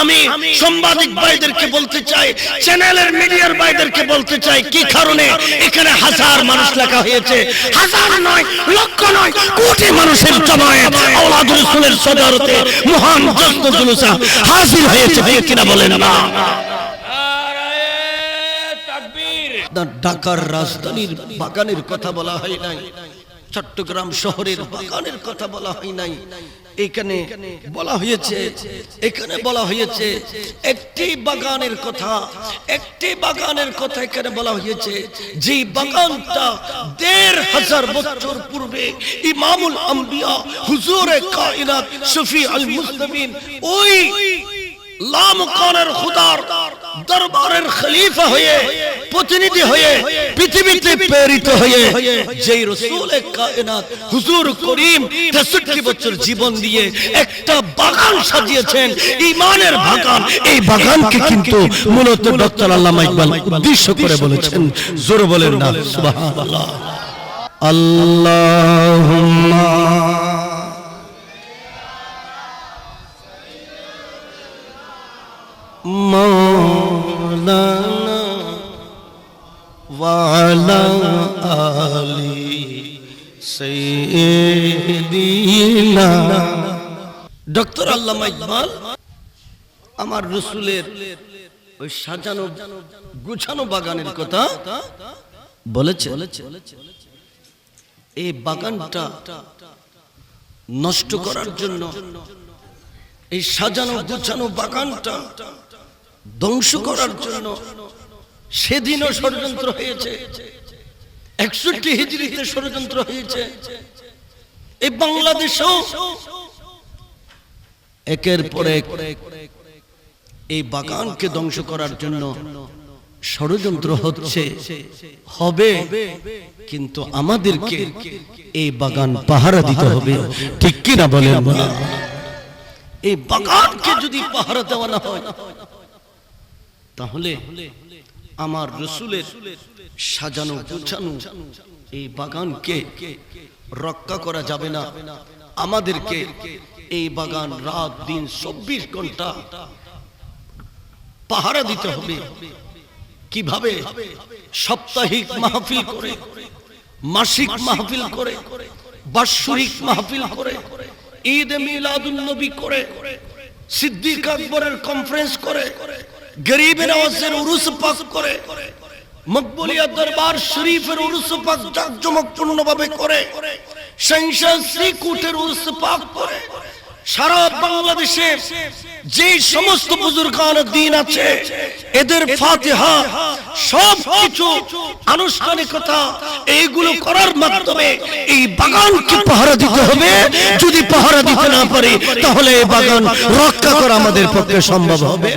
আমি সাংবাদিক ভাইদেরকে বলতে চাই চ্যানেলের মিডিয়ার ভাইদেরকে বলতে চাই কি কারণে? এখানে হাজার মানুষ লেখা হয়েছে হাজার নয় লক্ষ নয় কোটি মানুষের জমায়েত আওলাদুল রাসূলের সদরতে মহান জশ্ন জুলুসা হাজির হয়েছে কিনা বলেন না ঢাকার রাজধানীর বাগানের কথা বলা হয় নাই চট্টগ্রাম শহরের বাগানের কথা বলা হয় নাই এখানে বলা হয়েছে, এখানে বলা হয়েছে, একটি বাগানের কথা, একটি বাগানের কথা এখানে বলা হয়েছে, যে বাগানটা দেড় হাজার বছর পূর্বে ইমামুল আম্বিয়া, হুজুরে কায়নাত শফি আল মুসলিমিন, ওই প্রতিনিধি হয়ে, পৃথিবীতে হয়ে, যেই রসুল কায়নাত হুজুর করিম 63 বছর জীবন দিয়ে একটা বাগান সাজিয়েছেন। ইমানের বাগান। এই বাগানকে কিন্তু মূলত ডক্টর আল্লামা ইকবাল উদ্দেশ্য করে বলেছেন। জোরে বলেন না আল্লাহুম্মা وعلى آل سيدنا ডক্টর আল্লামা ইকবাল আমার রসুলের ওই সাজানো গুছানো বাগানের কথা বলেছে এই বাগানটা নষ্ট করার জন্য এই সাজানো গুছানো বাগানটা ধ্বংস করার জন্য সেদিনও ষড়যন্ত্র হয়েছে। একষট্টি হিজড়িতে ষড়যন্ত্র হয়েছে। এই বাংলাদেশেও একের পর এক এই বাগানকে ধ্বংস করার জন্য ষড়যন্ত্র হচ্ছে। হবে, কিন্তু আমাদেরকে এই বাগান পাহারা দিতে হবে। ঠিক কিনা বলেন? এই বাগানকে যদি পাহারা দেওয়া না হয়, তাহলে আমার রসুলের সাজানো, গোছানো এই বাগানকে রক্ষা করা যাবে না। আমাদেরকে এই বাগান রাত, দিন, চব্বিশ ঘণ্টা পাহারা দিতে হবে। কীভাবে? সাপ্তাহিক মাহফিল করে, মাসিক মাহফিল করে, বাৎসরিক মাহফিল করে, ঈদ মিলাদুল নবী করে, সিদ্দিক আকবরের কনফারেন্স করে গরিব নওয়াজের উরুস পাক করে, মকবুলিয়া দরবার শরীফের উরুস পাক জাঁকজমকপূর্ণ ভাবে করে সংসদ উরুস পাক করে, সারা বাংলাদেশে যে সমস্ত বুজুর্গান দিন আছে, এদের ফাতিহা সব কিছু আনুষ্ঠানিকতা এইগুলো করার মাধ্যমে এই বাগানকে পাহারা দিতে হবে। যদি পাহারা দিতে না পারি, তাহলে এই বাগান রক্ষা করা আমাদের পক্ষে সম্ভব হবে।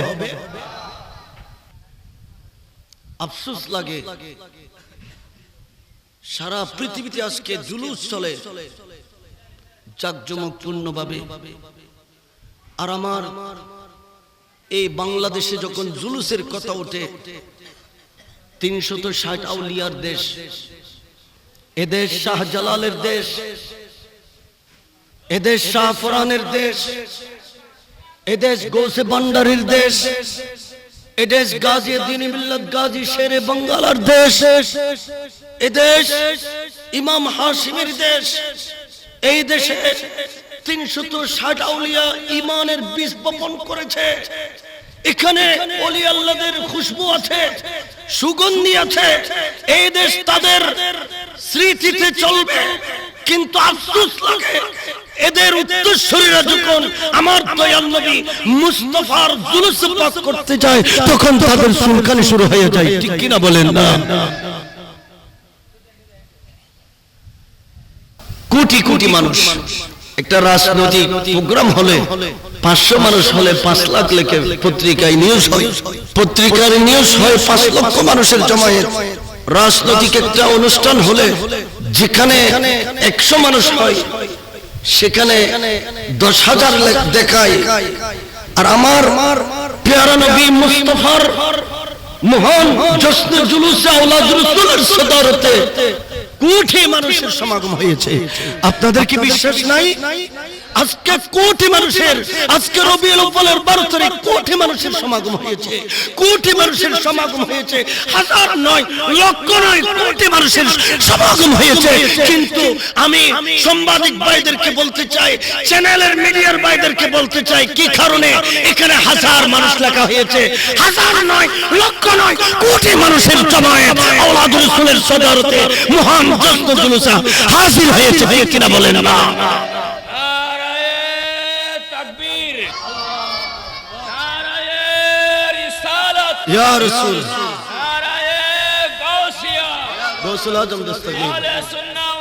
আফসোস লাগে। সারা পৃথিবীতে আজকে জুলুস চলে। জাকজমকপূর্ণ ভাবে আর আমার এই বাংলাদেশে যখন জুলুসের কথা ওঠে, তিনশত ষাট আউলিয়ার দেশ এদেশ শাহজালালের দেশ এদেশ শাহফরানের দেশ এদেশ গোসে ভান্ডারির দেশ এদেশ গাজী দিন গাজী শেরে বাঙ্গালার দেশ। এদেশ ইমাম হাসিমের দেশ। এই দেশে তিনশত ষাট আউলিয়া ইমানের বীজ বপন করেছে। এখানে অলি আল্লাদের খুশবু আছে, সুগন্ধি আছে। এই দেশ তাদের স্মৃতিতে চলবে, কিন্তু আফসোস লাগে এদের উত্তরসূরিরা যখন আমার দয়াল নবী মুস্তফার জুলুস পাক করতে যায়, তখন তাদের সুলকানি শুরু হয়ে যায়। ঠিক কিনা বলেন না? কোটি কোটি মানুষ। একটা রাজনৈতিক প্রোগ্রাম হলে পাঁচশো মানুষ হলে পাঁচ লাখ লেখে পত্রিকায় নিউজ হয়। পত্রিকার নিউজ হয় পাঁচ লক্ষ মানুষের জমায়েত। রাজনৈতিক একটা অনুষ্ঠান হলে যেখানে একশো মানুষ হয় সেখানে দশ হাজার দেখায় আর আমার পেয়ারা নবী মুস্তফার মোহন জশ্নে জুলুসে আওলাদ সদরতে কোটি মানুষের সমাগম হয়েছে। আপনাদের কি বিশ্বাস নাই? আজকে কোটি মানুষের, আজকে রবিউল আউয়ালের বারো তারিখ কোটি মানুষের সমাগম হয়েছে, কোটি মানুষের সমাগম হয়েছে, হাজার নয়, লক্ষ নয় কোটি মানুষের সমাগম হয়েছে। কিন্তু আমি সাংবাদিক ভাইদেরকে বলতে চাই, চ্যানেলের মিডিয়ার ভাইদেরকে বলতে চাই, কি কারণে এখানে হাজার মানুষ লেখা হয়েছে? হাজার নয়, লক্ষ নয় কোটি মানুষের জমায়েত আওলাদুল রাসূলের সদরতে মহান জশ্ন জুলুসা হাজির হয়েছে কিনা বলেন না? ইয়া রাসূল। নারায়ে গাউসিয়া গৌসুল আজম দস্তগীর। আহলে সুন্নাহ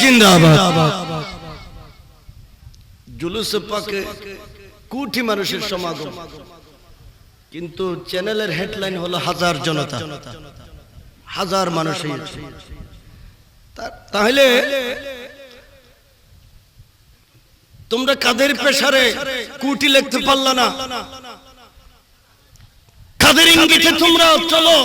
জিন্দাবাদ জুলুস পাকে কোটি মানুষের সমাগম। কিন্তু চ্যানেলের হেডলাইন হলো হাজার জনতা। হাজার মানুষ হয়েছে। তা- তাহলে তোমরা কাদের পেশারে কুটি লিখতে পারলা না? কাদের ইঙ্গিতে তোমরা চলো?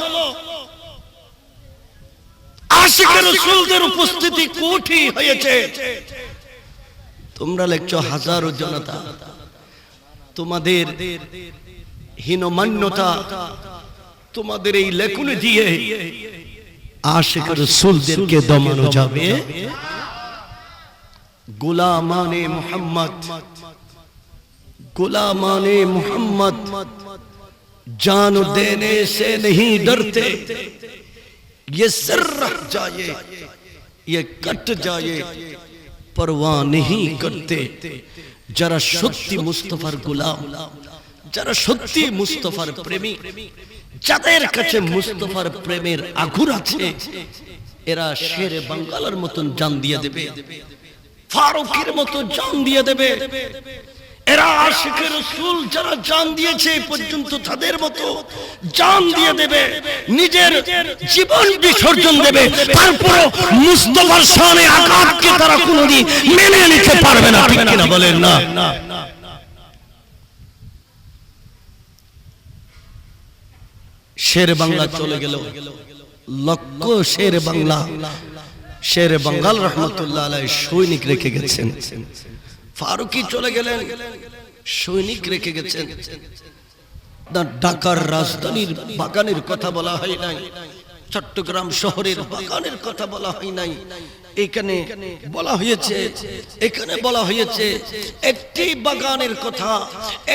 উপস্থিতি কোটি হয়েছে। তোমরা লেখছো হাজারো জনতা। তোমাদের হীনমান্যতা, তোমাদের এই লেখনে দিয়ে আশিক রসুলদেরকে দমানো যাবে গোলামানে جاوے گلامان محمد گلامان محمد، جان دینے سے نہیں ڈرتے، یہ سر رہ جائے، یہ کٹ جائے پروان نہیں کرتے۔ جرا شتی مصطفر غلام، جرا شتی مصطفر پریمی۔ যাদের কাছে মুস্তফার প্রেমের আগুর আছে, এরা শেরে বাঙ্গালার মতন জান দিয়ে দেবে, ফারুকের মতো জান দিয়ে দেবে। এরা আশিকের রসুল যারা জান দিয়েছে পর্যন্ত তাদের মতো জান দিয়ে দেবে, নিজের জীবন বিসর্জন দেবে তারপর মুস্তফার সামনে আঘাতকে তারা কোনোদিন মেনে নিতে পারবে না, ঠিক কিনা বলেন না? শের বাংলা চলে গেল। লক্ষ শের বাংলা। শের বাঙ্গাল রহমতুল্লাহ আলাই সৈনিক রেখে গেছেন। ফারুকি চলে গেলেন। সৈনিক রেখে গেছেন। ঢাকার রাজধানীর বাগানের কথা বলা হয় নাই। চট্টগ্রাম শহরের বাগানের কথা বলা হয় নাই। এখানে বলা হয়েছে, এখানে বলা হয়েছে, একটি বাগানের কথা,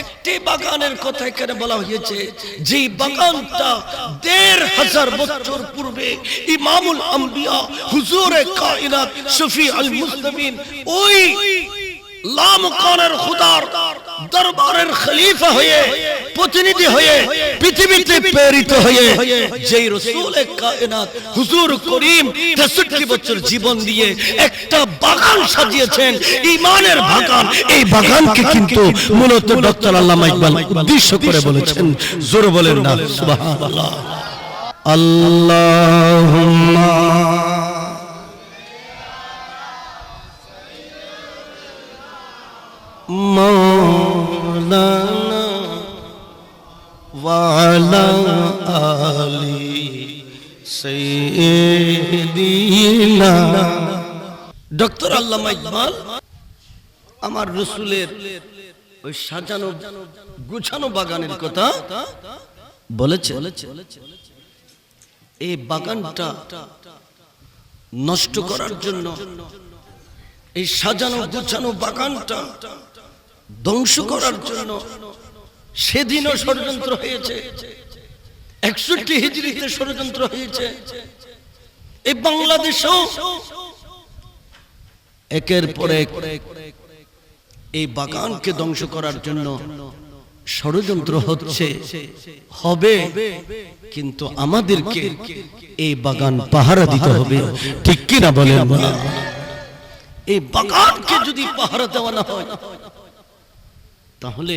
একটি বাগানের কথা এখানে বলা হয়েছে, যে বাগানটা দেড় হাজার বছর পূর্বে ইমামুল আম্বিয়া, হুজুরে কায়নাত শফি আল মুস্তামিন ওই প্রতিনিধি হয়ে, পৃথিবীতে হয়ে, যেই রসুল কায়নাত হুজুর করিম 63 বছর জীবন দিয়ে একটা বাগান সাজিয়েছেন ইমানের বাগান। এই বাগানকে কিন্তু মূলত ডক্টর আল্লামা ইকবাল উদ্দেশ্য করে বলেছেন, জোরে বলেন না আল্লাহুম্মা আলি ডক্টর আল্লামা ইকবাল, আমার রসুলের ওই সাজানো, গুছানো বাগানের কথা বলেছে। এই বাগানটা নষ্ট করার জন্য, এই সাজানো, গুছানো বাগানটা ধ্বংস করার জন্য সেদিনও ষড়যন্ত্র হয়েছে। একষট্টি হিজড়িতে ষড়যন্ত্র হয়েছে। এই বাংলাদেশেও একের পর এক এই বাগানকে ধ্বংস করার জন্য ষড়যন্ত্র হচ্ছে। হবে, কিন্তু আমাদেরকে এই বাগান পাহারা দিতে হবে। ঠিক কিনা বলেন? এই বাগানকে যদি পাহারা দেওয়া না হয়, তাহলে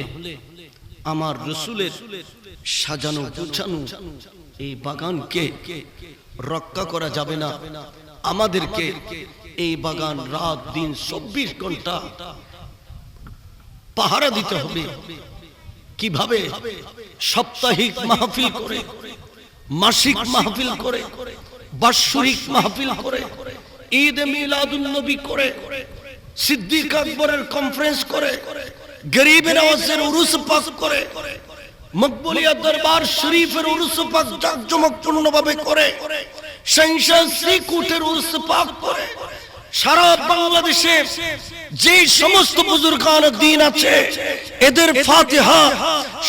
আমার রসুলের সাজানো, গুছানো এই বাগানকে রক্ষা করা যাবে না। আমাদেরকে এই বাগান রাত, দিন চব্বিশ ঘণ্টা পাহারা দিতে হবে। কীভাবে? সাপ্তাহিক মাহফিল করে, মাসিক মাহফিল করে, বাৎসরিক মাহফিল করে ঈদ মিলাদুন নবী করে, সিদ্দিক আকবরের কনফারেন্স করে গরিবের উরুস পাক করে, মকবুলিয়া দরবার শরীফের উরুস পাক ভাবে করে শ্রীকুটের উরুস পাক করে, সারা বাংলাদেশে যে সমস্ত বুজুর্গান দিন আছে, এদের ফাতিহা,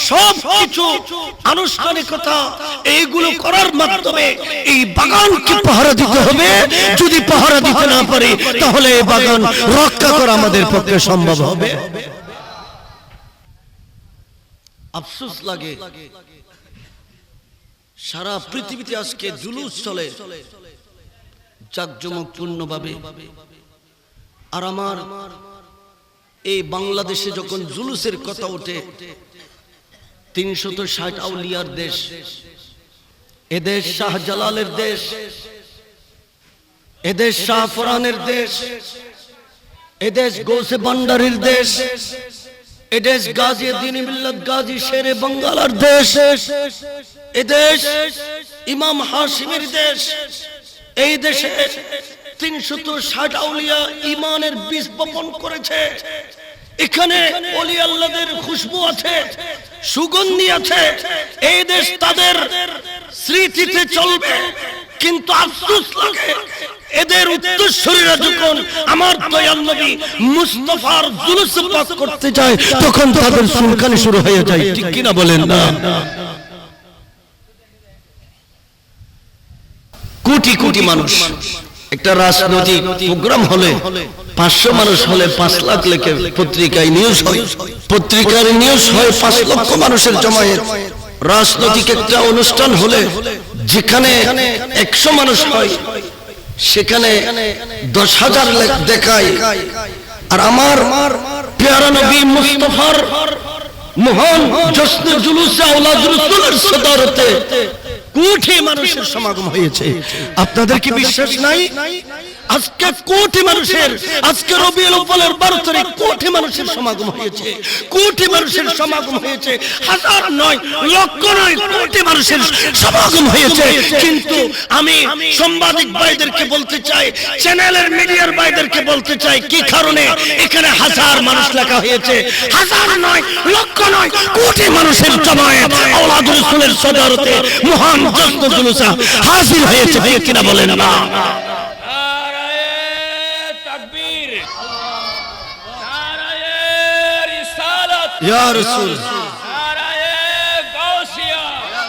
সব কিছু আনুষ্ঠানিকতা এইগুলো করার মাধ্যমে এই বাগানকে পাহারা দিতে হবে। যদি পাহারা দিতে না পারি, তাহলে এই বাগান রক্ষা করা আমাদের পক্ষে সম্ভব হবে। আফসোস লাগে। সারা পৃথিবীতে আজকে জুলুস চলে। জাকজমকপূর্ণ ভাবে আর আমার এই বাংলাদেশে যখন জুলুসের কথা ওঠে, তিনশত ষাট আউলিয়ার দেশ এদেশ শাহজালালের দেশ এদেশ শাহফরানের দেশ এদেশ গোসে ভান্ডারির দেশ এদেশ গাজী দিন মিল্লাত গাজী শেরে বাঙ্গালার দেশ। এদেশ ইমাম হাসিমের দেশ। এই দেশে তিনশত ষাট আউলিয়া ইমানের বীজ বপন করেছে। এখানে অলি আল্লাদের খুশবু আছে, সুগন্ধি আছে। এই দেশ তাদের স্মৃতিতে চলবে। কিন্তু আফসোস লাগে, এদের উত্তরসূরিরা যখন আমার দয়াল নবী মুস্তফার জুলুস পাক করতে যায়, তখন তাদের সুলকানি শুরু হয়ে যায়। ঠিক কিনা বলেন না? কোটি কোটি মানুষ, একটা রাজনৈতিক প্রোগ্রাম হলে, পাঁচশো মানুষ হলে পাঁচ লাখ লেখে পত্রিকায় নিউজ হয়। পত্রিকার নিউজ হয় পাঁচ লক্ষ মানুষের জমায়েত। রাজনৈতিক একটা অনুষ্ঠান হলে যেখানে একশো মানুষ হয়, সেখানে দশ হাজার দেখায়। আর আমার পেয়ারা নবী মুস্তফার মহান জশ্নে জুলুসে আওলাদ রসুলের সদারতে কোটি মানুষের সমাগম হয়েছে। আপনাদের কি বিশ্বাস নাই? আজকে কোটি মানুষের, আজকে রবিউল আউয়ালের 12 তারিখ কোটি মানুষের সমাগম হয়েছে, কোটি মানুষের সমাগম হয়েছে, হাজার নয়, লক্ষ নয়, কোটি মানুষের সমাগম হয়েছে। কিন্তু আমি সাংবাদিক ভাইদেরকে বলতে চাই, চ্যানেলের মিডিয়ার ভাইদেরকে বলতে চাই, কি কারণে এখানে হাজার মানুষ লেখা হয়েছে? হাজার নয়, লক্ষ নয়, কোটি মানুষের জমায়েত আওলাদ রাসূলের সদরতে মহান জশ্ন জুলুসা হাজির হয়েছে, ঠিক কিনা বলেন না? ইয়া রাসূল।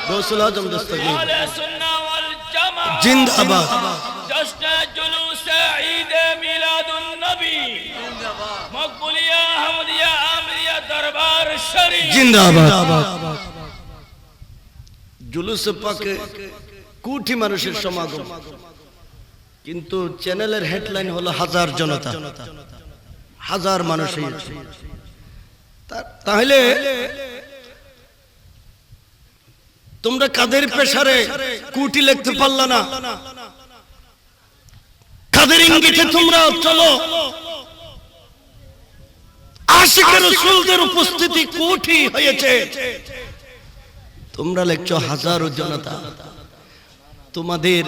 গৌসুল আজম দস্তগীর। জিন্দাবাদ। জশ্ন জুলুস ঈদ মিলাদুন নবী। মকবুলিয়া আহমদিয়া আমিরিয়া দরবার শরীফ। জিন্দাবাদ। জুলুস পাকে কোটি মানুষের সমাগম। কিন্তু চ্যানেলের হেডলাইন হলো হাজার জনতা। হাজার মানুষ তাহলে তোমরা কাদের পেশারে কুটি লিখতে পারলা না? কাদের ইঙ্গিতে তোমরা চলো? আশিকের রসুলদের উপস্থিতি কোটি হয়েছে। তোমরা লেখছো হাজারো জনতা। তোমাদের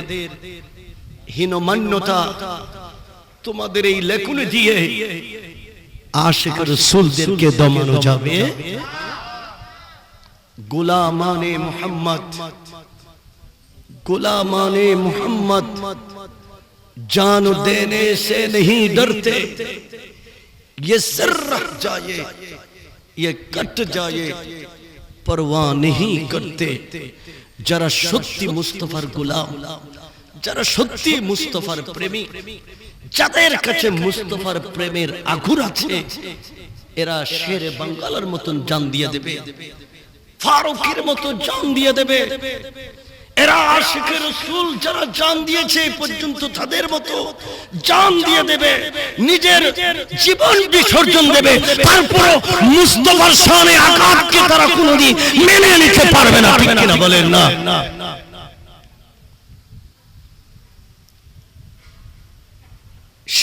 হীনমান্যতা তোমাদের এই লেখনে দিয়ে আশিক রসুলদেরকে দমানো جاوے گلامان محمد گلامان محمد جان دینے سے نہیں ڈرتے یہ سر رہ جائے یہ کٹ جائے پرواہ نہیں کرتے۔ جرہ شکتی مصطفر غلام جرہ شکتی مصطفر پریمی যাদের কাছে মুস্তফার প্রেমের আগুর আছে, এরা শেরে বাঙ্গালার মতন জান দিয়ে দেবে, ফারুকের মতো জান দিয়ে দেবে। এরা আশিকের রসুল যারা জান দিয়েছে পর্যন্ত তাদের মতো জান দিয়ে দেবে, নিজের জীবন বিসর্জন দেবে তারপর মুস্তফার সামনে আঘাতকে তারা কোনোদিন মেনে নিতে পারবে না কিনা বলেন না?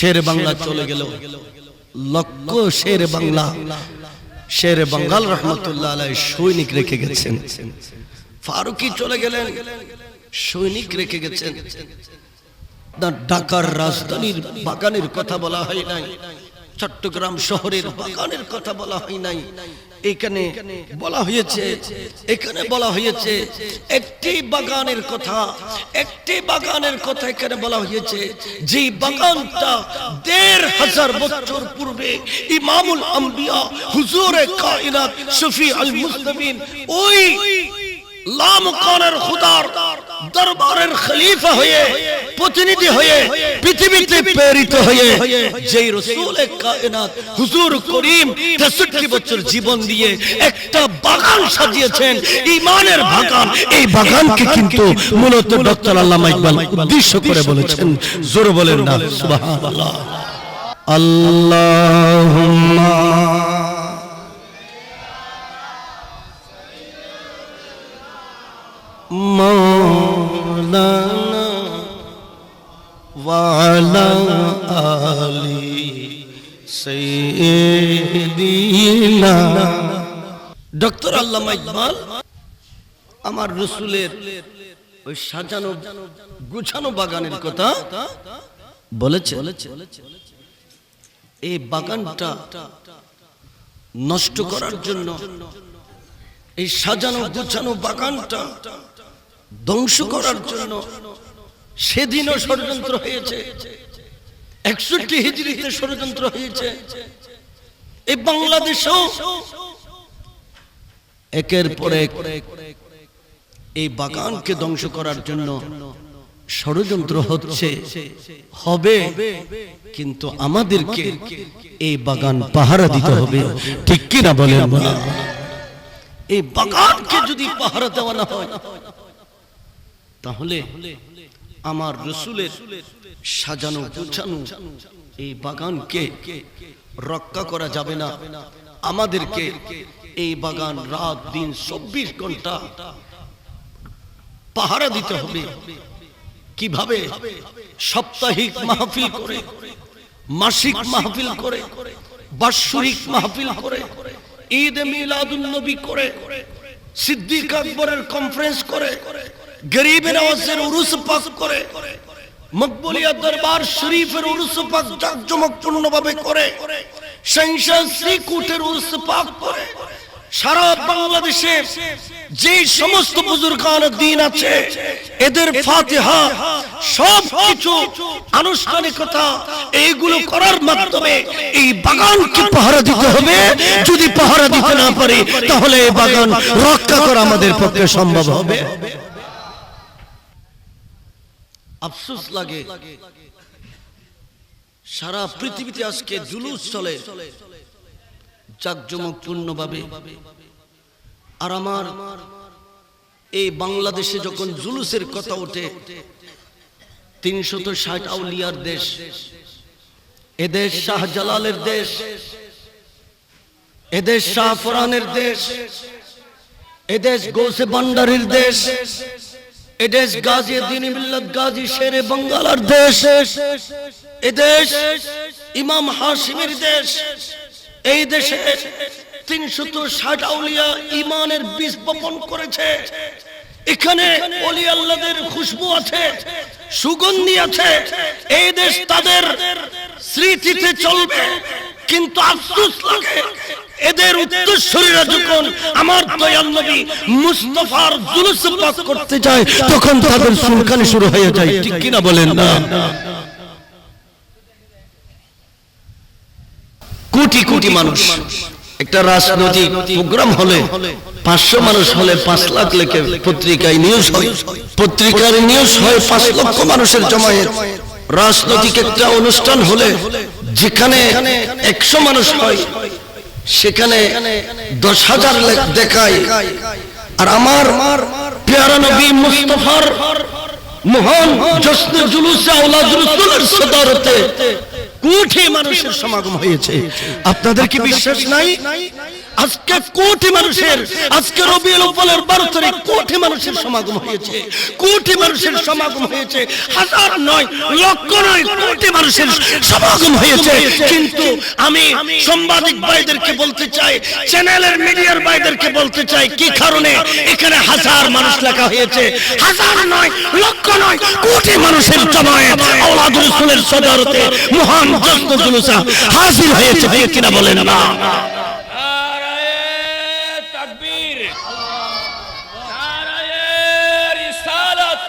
শের বাংলা চলে গেল। লক্ষ শের বাংলা। শের বাঙ্গাল রহমতুল্লাহ আলাই সৈনিক রেখে গেছেন। ফারুকি চলে গেলেন। সৈনিক রেখে গেছেন। না ঢাকার রাজধানীর বাগানের কথা বলা হয় নাই। চট্টগ্রাম শহরের বাগানের কথা বলা হয় নাই। এখানে বলা হয়েছে, এখানে বলা হয়েছে, একটি বাগানের কথা, একটি বাগানের কথা এখানে বলা হয়েছে। যে বাগানটা দেড় হাজার বছর পূর্বে ইমামুল আম্বিয়া, হুজুরে কায়নাত শফি আল মুস্তামিন ওই লামকানের খুদার দরবারের খলিফা হয়ে প্রতিনিধি হয়ে পৃথিবীতে প্রেরিত হয়ে যেই রসুল কায়নাত হুজুর করিম 63 বছর জীবন দিয়ে একটা বাগান সাজিয়েছেন ইমানের বাগান। এই বাগানকে কিন্তু মূলত ডক্টর আল্লামা ইকবাল উদ্দেশ্য করে বলেছেন। জোর বলেন না। সুবহানাল্লাহ। আল্লাহুম্মা وعلى آل سيدنا ডক্টর আল্লামা ইকবাল আমার রসুলের ওই সাজানো গুছানো বাগানের কথা বলেছে এই বাগানটা নষ্ট করার জন্য এই সাজানো গুছানো বাগানটা ধ্বংস করার জন্য সেদিনও ষড়যন্ত্র হয়েছে। একষট্টি হিজড়িতে ষড়যন্ত্র হয়েছে। এই বাংলাদেশেও একের পর এক এই বাগানকে ধ্বংস করার জন্য ষড়যন্ত্র হচ্ছে। হবে কিন্তু আমাদেরকে এই বাগান পাহারা দিতে হবে। ঠিক কিনা বলেন? এই বাগানকে যদি পাহারা দেওয়া না হয় তাহলে আমার রসুলের সাজানো, গুছানো এই বাগানকে রক্ষা করা যাবে না। আমাদেরকে এই বাগান রাত, দিন চব্বিশ ঘণ্টা পাহারা দিতে হবে। কীভাবে? সাপ্তাহিক মাহফিল করে, মাসিক মাহফিল করে, বাৎসরিক মাহফিল করে ঈদ মিলাদুন নবী করে, সিদ্দিক আকবরের কনফারেন্স করে গরিবের আওয়াজের উরুস পাক করে, মকবুলিয়া দরবার শরীফের উরুস পাক জাঁকজমকপূর্ণ ভাবে করে সংসদ শ্রীকূটের উরুস পাক করে। সারা বাংলাদেশে যে সমস্ত বুজুর্গান দিন আছে, এদের ফাতিহা, সব কিছু আনুষ্ঠানিকতা এইগুলো করার মাধ্যমে এই বাগানকে পাহারা দিতে হবে। যদি পাহারা দিতে না পারি, তাহলে এই বাগান রক্ষা করা আমাদের পক্ষে সম্ভব হবে। আফসোস লাগে। সারা পৃথিবীতে আজকে জুলুস চলে। জাকজমকপূর্ণ ভাবে আর আমার এই বাংলাদেশে যখন জুলুসের কথা ওঠে, তিনশত ষাট আউলিয়ার দেশ এদেশ শাহজালালের দেশ এদেশ শাহফরানের দেশ এদেশ গোসে ভান্ডারির দেশ এদেশ গাজী দিন মিল্লাত গাজী শেরে বাঙ্গালার দেশ। এদেশ ইমাম হাসিমের দেশ। এই দেশে তিনশত ষাট আউলিয়া ইমানের বীজ বপন করেছে। এখানে অলি আল্লাদের খুশবু আছে, সুগন্ধি আছে। এই দেশ তাদের স্মৃতিতে চলবে, কিন্তু আফসোস লাগে এদের উত্তরসূরিরা যখন আমার দয়াল নবী মুস্তফার জুলুস পাক করতে যায়, তখন তাদের সুলকানি শুরু হয়ে যায়। ঠিক কিনা বলেন না? কোটি কোটি মানুষ। একটা রাজনৈতিক প্রোগ্রাম হলে পাঁচশো মানুষ হলে পাঁচ লাখ লেখে পত্রিকায় নিউজ হয়। পত্রিকার নিউজ হয় পাঁচ লক্ষ মানুষের জমায়েত। রাজনৈতিক একটা অনুষ্ঠান হলে যেখানে একশো মানুষ হয় সেখানে দশ হাজার দেখায় আর আমার পেয়ারা নবী মুস্তফার মহান জশ্নে জুলুসে আওলাদ সদারতে কোটি মানুষের সমাগম হয়েছে। আপনাদের কি বিশ্বাস নাই? আজকে কোটি মানুষের, আজকে রবিউল আউয়ালের বারো তারিখ কোটি মানুষের সমাগম হয়েছে, কোটি মানুষের সমাগম হয়েছে, হাজার নয়, লক্ষ নয় কোটি মানুষের সমাগম হয়েছে। কিন্তু আমি সাংবাদিক ভাইদেরকে বলতে চাই, চ্যানেলের মিডিয়ার ভাইদেরকে বলতে চাই, কি কারণে এখানে হাজার মানুষ লেখা হয়েছে? হাজার নয়, লক্ষ নয় কোটি মানুষের জমায়েত আওলাদ রাসূলের সদরতে মহান জশ্ন জুলুসা হাজির হয়েছে হয়ে কিনা বলেন না।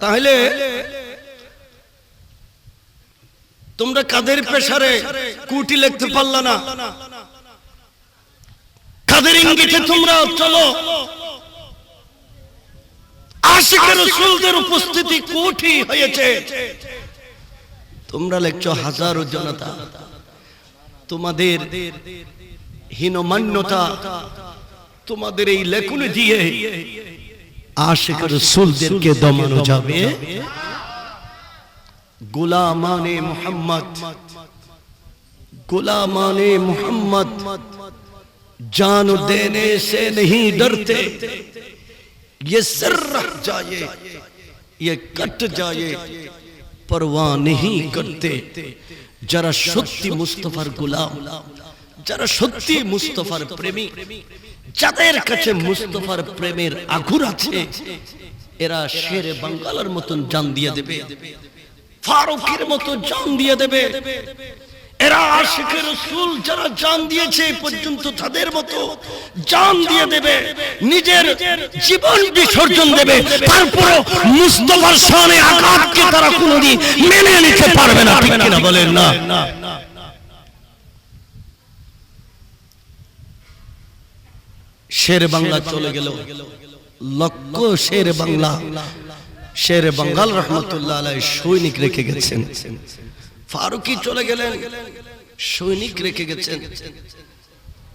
তাহলে তোমরা কাদের পেশারে কুটি লিখতে পারলা না? কাদের ইঙ্গিতে তোমরা চলো? আশিকের রসুলদের উপস্থিতি কোটি হয়েছে। তোমরা লেখছো হাজারো জনতা। তোমাদের হীনমান্যতা। তোমাদের এই লেখনে দিয়ে আশেক রসুলদেরকে দমানো جاوے گلامان محمد گلامان محمد، جان دینے سے نہیں ڈرتے۔ یہ سر رہ جائے، یہ کٹ جائے، پرواہ نہیں کرتے۔ جرا شدی مصطفر غلام، جرا شدی مصطفر پریمی۔ যাদের কাছে মুস্তফার প্রেমের আগুর আছে এরা শেরে বাঙ্গালার মতন জান দিয়ে দেবে। ফারুকের মতো জান দিয়ে দেবে। এরা আশিকের রসুল যারা জান দিয়েছে পর্যন্ত তাদের মতো জান দিয়ে দেবে। নিজের জীবন বিসর্জন দেবে। তারপর মুস্তফার সামনে আঘাতকে তারা কোনোদিন মেনে নিতে পারবে না ঠিক কিনা বলেন না। শের বাংলা চলে গেল। লক্ষ শের বাংলা। শের বাঙ্গাল রহমতুল্লাহ আলাই সৈনিক রেখে গেছেন। ফারুকি চলে গেলেন। সৈনিক রেখে গেছেন।